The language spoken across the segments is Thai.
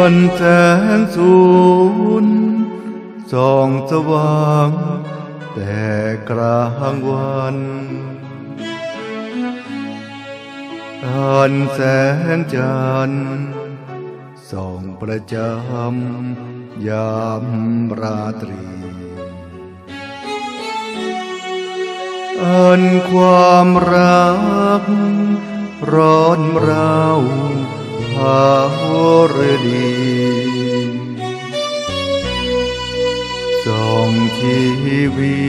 อนแสงสูนส่องสว่าง แต่กลางวันอ่านแสงจันทร์ส่องประจำยามราตรี อันความรัก ร้อนเราภา วดีส่องชีวี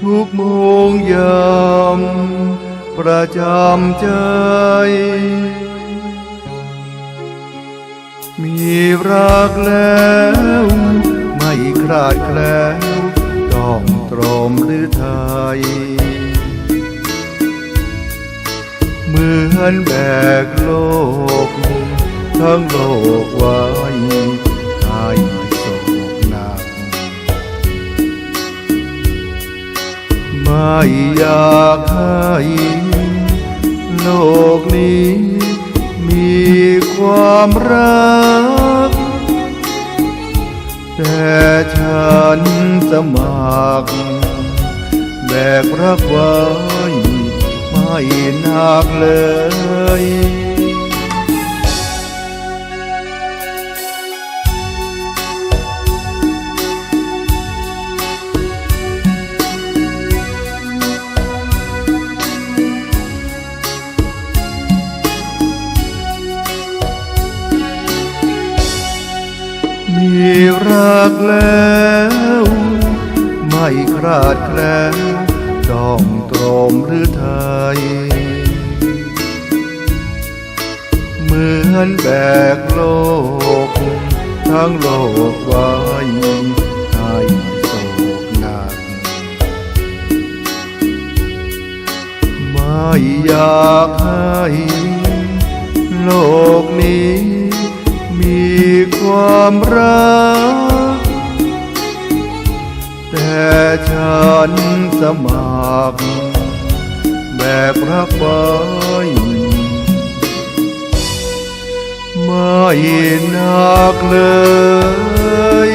ทุกโมงยามประจำใจ มีรักแล้ว ไม่คลาดแคล้วต้องตรมหรือไทย เหมือนแบกโลก ทั้งโลกไว้ให้โศกหนักไม่อยากให้โลกนี้มีความรัก แต่ฉันสมัคร แบกรักไว้ไม่หนักเลย มีรักแล้ว ไม่คลาดแคล้วต้องตรมหรือไทย เหมือนแบกโลก ทั้งโลกไว้ให้โศกหนักไม่อยากให้โลกนี้ ความรัก แต่ฉันสมัครแบบรักไว้ไม่นักเลย